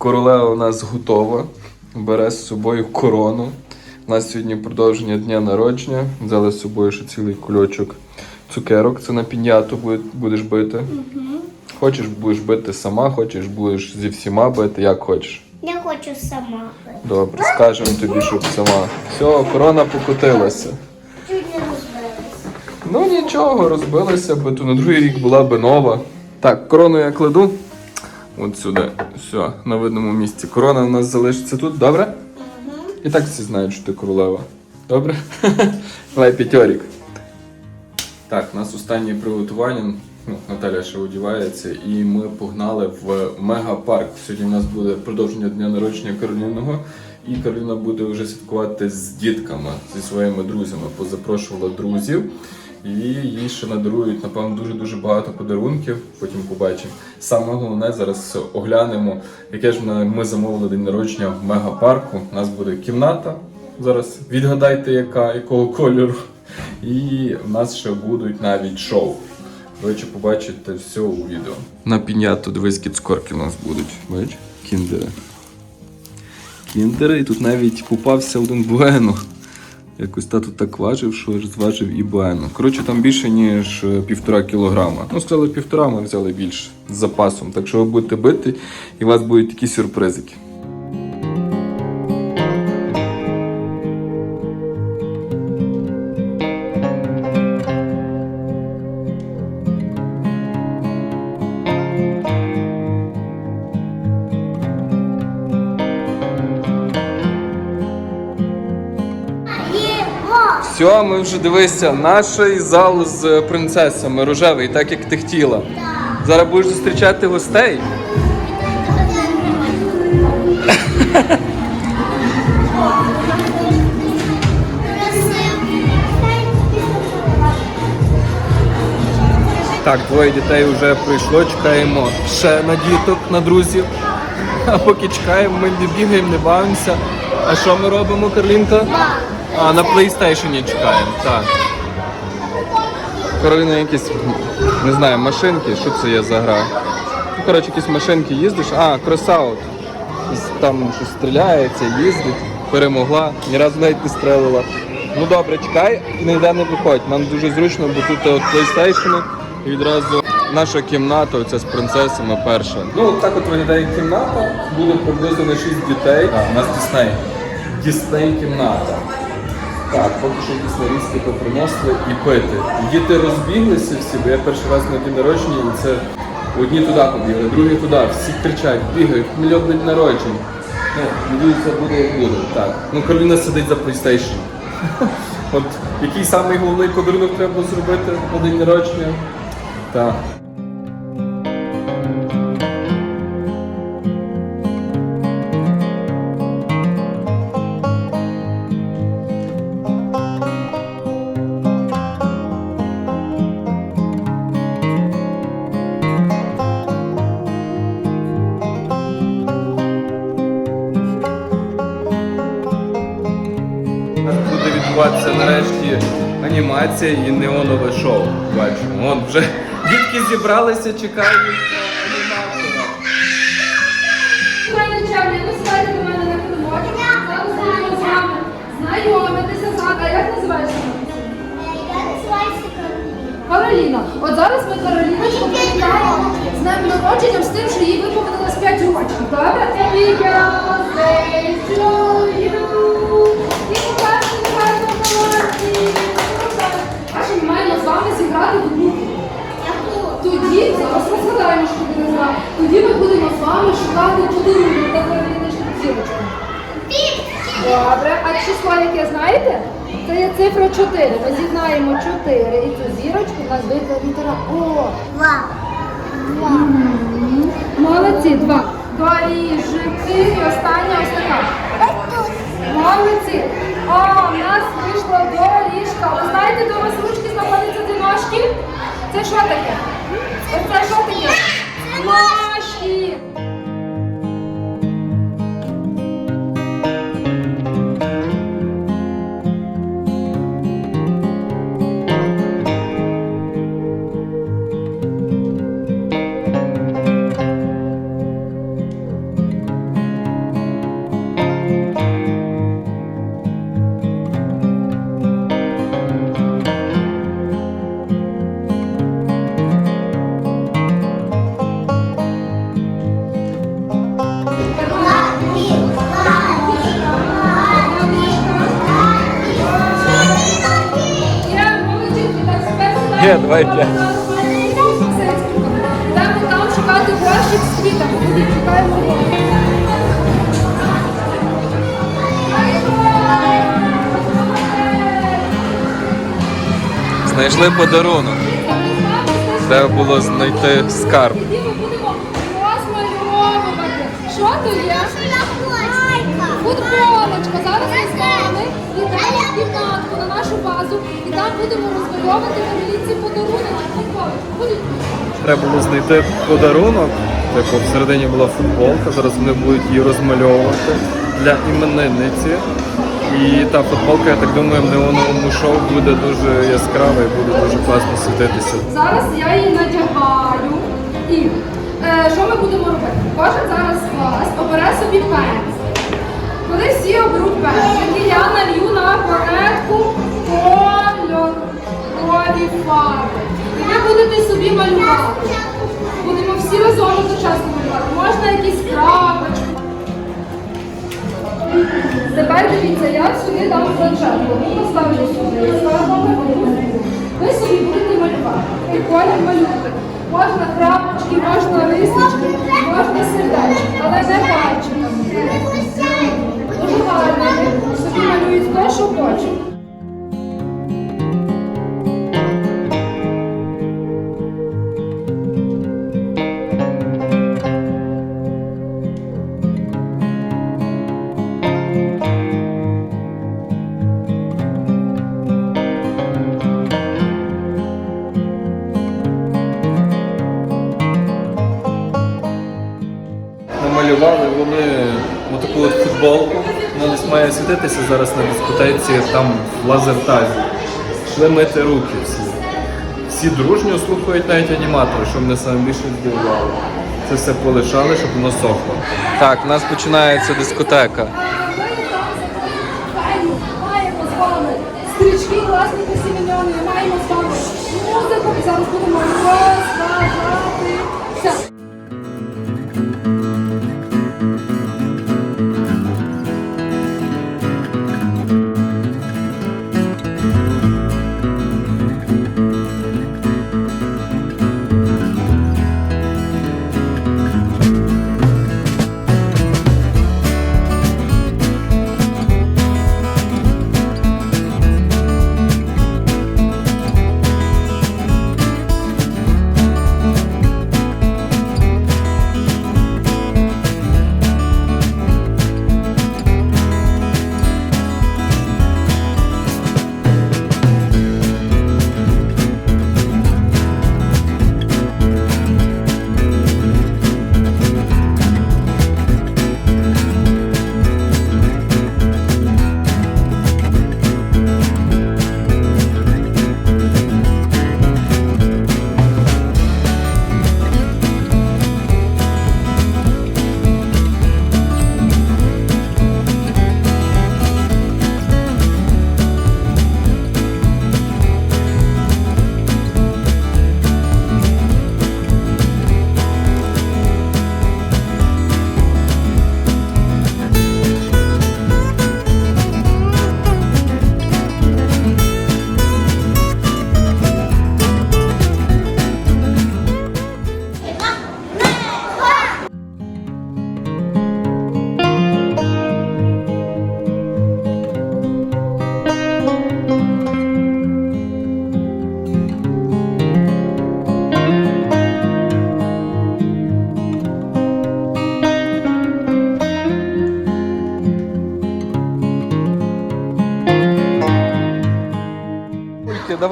Королева у нас готова. Бере з собою корону. У нас сьогодні продовження дня народження. Взяли з собою ще цілий кульочок цукерок. Це на піняту будеш бити. Хочеш будеш бити сама, хочеш будеш зі всіма бити, як хочеш. Я хочу сама. Добре, скажемо тобі, щоб сама. Все, корона покотилася. Чуть не розбилася. Ну нічого, розбилася би, то на другий рік була би нова. Так, корону я кладу. От сюди. Все, на видному місці. Корона у нас залишиться тут, добре? І так всі знають, що ти королева. Добре? Давай п'ятьорік. Так, у нас останнє приготування. Ну, Наталя ще одівається, і ми погнали в мегапарк. Сьогодні у нас буде продовження дня народження Кароліного. І Кароліна буде вже святкувати з дітками, зі своїми друзями. Позапрошувала друзів. І їй ще надарують, напевно, дуже-дуже багато подарунків. Потім побачимо. Саме головне зараз оглянемо, яке ж ми- замовили день народження в мегапарку. У нас буде кімната. Зараз відгадайте, яка, якого кольору. І в нас ще будуть навіть шоу. Коротше, побачите все у відео. На піняту дивись, кіцкорки у нас будуть. Бач? Кіндери. Кіндери, і тут навіть попався один буено. Якось тато так важив, що аж зважив і буено. Коротше, там більше, ніж е, півтора кілограма. Ну, сказали півтора, ми взяли більше з запасом. Так що ви будете бити, і у вас будуть такі сюрпризики. Все, ми вже дивися, наш зал з принцесами рожевий, так як ти хотіла. Зараз будеш зустрічати гостей. Так, двоє дітей вже прийшло, чекаємо ще на діток, на друзів. А поки чекаємо, ми не бігаємо, не бавимося. А що ми робимо, Карлінка? А, на PlayStation чекаємо, так. Кароліна якісь, не знаю, машинки, що це є за гра? Ну, коротше, якісь машинки їздиш. А, кросаут. Там щось стріляється, їздить, перемогла, ні разу навіть не стрелила. Ну добре, чекай і ніде не виходь. Нам дуже зручно, бо тут от PlayStation і відразу наша кімната, оця з принцесами перша. Ну, так от виглядає кімната, буде приблизно на 6 дітей. А, у нас Дісней. Дісней кімната. Так, поки що якісь нарізки поприносили і пити. І Діти розбіглися всі, бо я перший раз на день народження, і це одні туди побігли, другі туди, всі кричать, бігають, мільйон день народжень. Ну, надіюся, буде як буде. Так. Ну, Кароліна сидить за PlayStation. От який самий головний подарунок треба зробити на день народження? Так. Відбуватися нарешті анімація і неонове шоу. Бачимо. Вон вже дітки зібралися, чекають аніматора. Пані Чемні, ви до мене на килимочок. Зараз будемо з вами знайомитися з вами. А як називаєшся? Я називаюся Кароліна. Кароліна. От зараз ми Кароліночку привітаємо з днем народженням з тим, що їй виповнилось 5 років. Добре? Happy birthday to you. Ми що буде гра. Тоді ми будемо з вами шукати подарунок та перевірити зірочку. Добре, а число яке знаєте? Це є цифра 4. Ми з'єднаємо 4 і цю зірочку у нас вийде літера О. Два. Два. Молодці, два. Доріжки і остання ось така. Молодці. О, у нас вийшла доріжка. Ви знаєте, у вас ручки знаходяться ці ножки? Це що таке? Оце що таке? Ножки. Давай п'ять. Йдемо там шукати горщик з квітами. Тоді шукаємо горщик. Знайшли подарунок. Треба було знайти скарб. Тоді ми будемо розмальовувати. Що то є? Футболочка. Зараз ми з вами в кімнатку на нашу базу і там будемо розмальовувати Каролінці подарунок. Футболочку. Будуть Треба було знайти подарунок. Типу, всередині була футболка, зараз вони будуть її розмальовувати для іменинниці. І та футболка, я так думаю, в неоновому шоу буде дуже яскрава і буде дуже класно світитися. Зараз я її надягаю. І е, що ми будемо робити? Кожен зараз з вас обере собі пенс. Коли всі оберуть пензлики, я налью на палетку кольорові фарби. І ви будете собі малювати. Будемо всі разом одночасно малювати. Можна якісь крапочки. Тепер дивіться, я сюди дам планшетку. Ну, поставлю сюди. Ви собі будете малювати. І колір малювати. Можна крапочки, можна рисочки, можна сердечки, але не пальчиками. Собі малюють те, що хочуть. Вони отаку от футболку. Має світитися зараз на дискотеці там в лазертазі. Йшли мити руки всі. Всі дружньо слухають навіть аніматори, що мене саме більше здивувало. Це все полишали, щоб воно сохло. Так, у нас починається дискотека. Маємо з вами стрічки, класні посіміньони, маємо з вами музику. І зараз будемо розважати.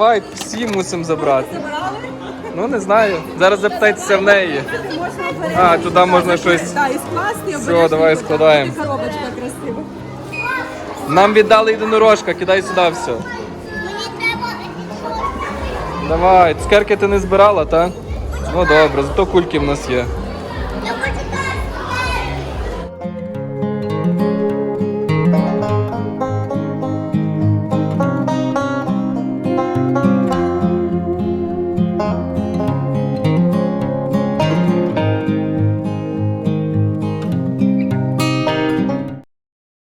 Давай всі мусимо забрати. Ну не знаю. Зараз запитайтеся в неї. А, туди можна щось. Так, Все, давай складаємо. Коробочка красива. Нам віддали єдинорожка, кидай сюди все. Давай, цукерки ти не збирала, та? Ну добре, зато кульки в нас є.